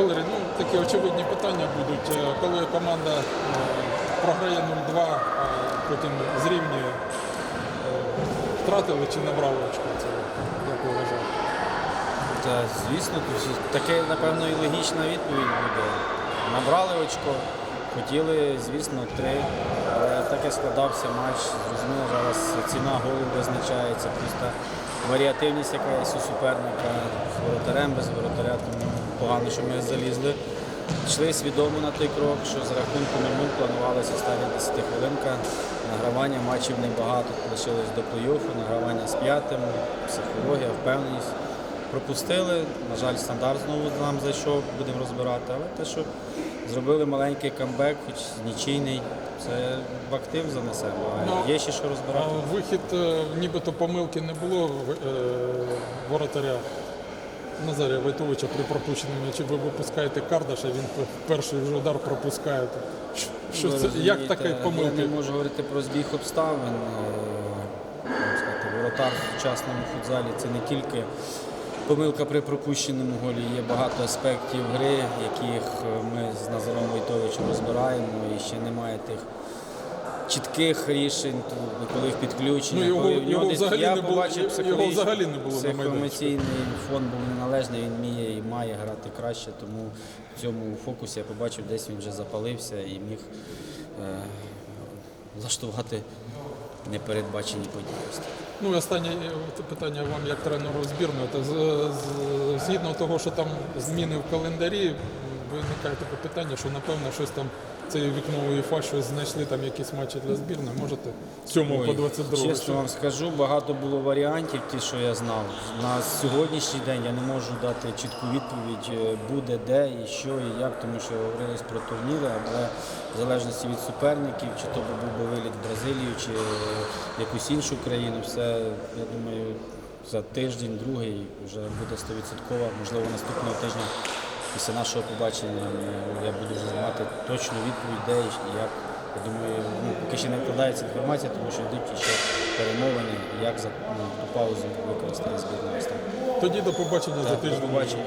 Валерій, ну такі очевидні питання будуть. Е, Коли команда е, програє 0-2, а потім зрівнює, е, втратили чи набрали очко? Це як ви вважаєте? Та, звісно, таке, напевно, і логічна відповідь буде. Набрали очко, хотіли, звісно, три. Але так і складався матч. Зрозуміло, зараз ціна голу визначається, варіативність яка є у суперника з воротарем, без воротаря, тому погано, що ми залізли. Йшли свідомо на той крок, що з рахунку 0 планувалася остання 10 хвилинка. Награвання матчів небагато, лишилось до плей-оффу, награвання з п'ятим, психологія, впевненість. Пропустили, на жаль, стандарт знову нам зайшов, будемо розбирати. Але те, що зробили маленький камбек, хоч нічийний, це в актив занесемо. А Ну, є ще що А розбирати. вихід, е, нібито помилки не було е, воротаря Назарія Войтовича при пропущеному м'ячі. Ви випускаєте Кардаша, він п- перший вже удар пропускає. Що- Що Ви це, як розумієте, таке Я помилки? не можу говорити про збіг обставин. Е, як сказати, Воротар в сучасному футзалі це не тільки помилка при пропущеному голі, є багато аспектів гри, яких е, ми з Назаром Войтовичем розбираємо і ще немає тих. Чітких рішень, то коли в підключення, Ну, його- коли його десь- взагалі я не було- побачив його взагалі не було психоемоційний фон був неналежний, він вміє і має грати краще, тому в цьому фокусі я побачив, десь він вже запалився і міг е, влаштувати непередбачені події. Ну останнє е, питання вам як тренеру збірної. Згідно того, що там зміни в календарі, виникає таке питання, що напевно щось там це вікно УЄФА, щось знайшли там якісь матчі для збірної. Можете з 7 по Ой, 22 Чесно вам скажу, багато було варіантів, ті, що я знав. На сьогоднішній день я не можу дати чітку відповідь, е, буде де і що і як, тому що говорилось про турніри, але в залежності від суперників, чи то був би виліт в Бразилію, чи якусь іншу країну, все, я думаю, за тиждень, другий вже буде 100%, можливо, наступного тижня. Після нашого побачення я буду вже знати точну відповідь, де і як. Я думаю, ну, поки ще не вкладається інформація, тому що йдуть ще перемовини, як за ну, ту паузу використати збірну. Тоді до побачення за тиждень. До побачення.